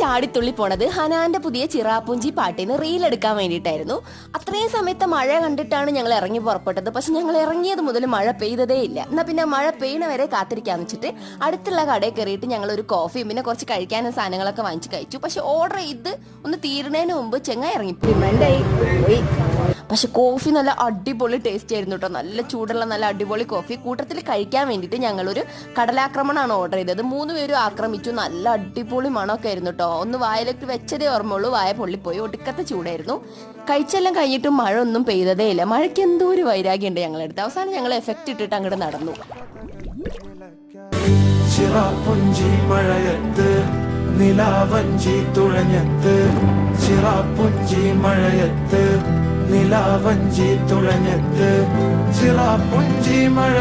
ചാടിത്തുള്ളി പോണത് ഹനാന്റെ പുതിയ ചിറാപ്പുഞ്ചി പാട്ടിന് റീൽ എടുക്കാൻ വേണ്ടിയിട്ടായിരുന്നു. അത്രയും സമയത്ത് മഴ കണ്ടിട്ടാണ് ഞങ്ങൾ ഇറങ്ങി പുറപ്പെട്ടത്. പക്ഷെ ഞങ്ങൾ ഇറങ്ങിയത് മുതൽ മഴ പെയ്തതേ ഇല്ല. എന്നാ പിന്നെ മഴ പെയ്യണ വരെ കാത്തിരിക്കാന്ന് വെച്ചിട്ട് അടുത്തുള്ള കടയിൽ കയറിയിട്ട് ഞങ്ങൾ ഒരു കോഫിയും പിന്നെ കുറച്ച് കഴിക്കാനും സാധനങ്ങളൊക്കെ വാങ്ങിച്ച് കഴിച്ചു. പക്ഷെ ഓർഡർ ചെയ്ത് ഒന്ന് തീരുന്നതിന് മുമ്പ് ചെങ്ങ ഇറങ്ങി പക്ഷെ കോഫി നല്ല അടിപൊളി ടേസ്റ്റ് ആയിരുന്നു കേട്ടോ നല്ല ചൂടുള്ള നല്ല അടിപൊളി കോഫി. കൂട്ടത്തിൽ കഴിക്കാൻ വേണ്ടിയിട്ട് ഞങ്ങളൊരു കടലാക്രമണമാണ് ഓർഡർ ചെയ്തത്. മൂന്ന് പേരും ആക്രമിച്ചു. നല്ല അടിപൊളി മണമൊക്കെ ആയിരുന്നു കേട്ടോ ഒന്ന് വായിലേക്ക് വെച്ചതേ ഓർമ്മയുള്ളൂ. വായ പൊള്ളിപ്പോയി. ഒടുക്കത്തെ ചൂടായിരുന്നു. കഴിച്ചെല്ലാം കഴിഞ്ഞിട്ടും മഴ ഒന്നും പെയ്തതേ ഇല്ല. മഴയ്ക്ക് എന്തോ ഒരു വൈരാഗ്യമുണ്ട് ഞങ്ങളെടുത്ത്. അവസാനം ഞങ്ങൾ എഫക്റ്റ് ഇട്ടിട്ട് അങ്ങോട്ട് നടന്നു. ചിറാപ്പുഞ്ചി മഴയത്ത് നിലാവഞ്ചി തുഴഞ്ഞത്ത്. ചിറാപ്പുഞ്ചി മഴയത്ത് നിലാവഞ്ചി തുഴഞ്ഞത്ത് ചിറാപ്പുഞ്ചി മഴ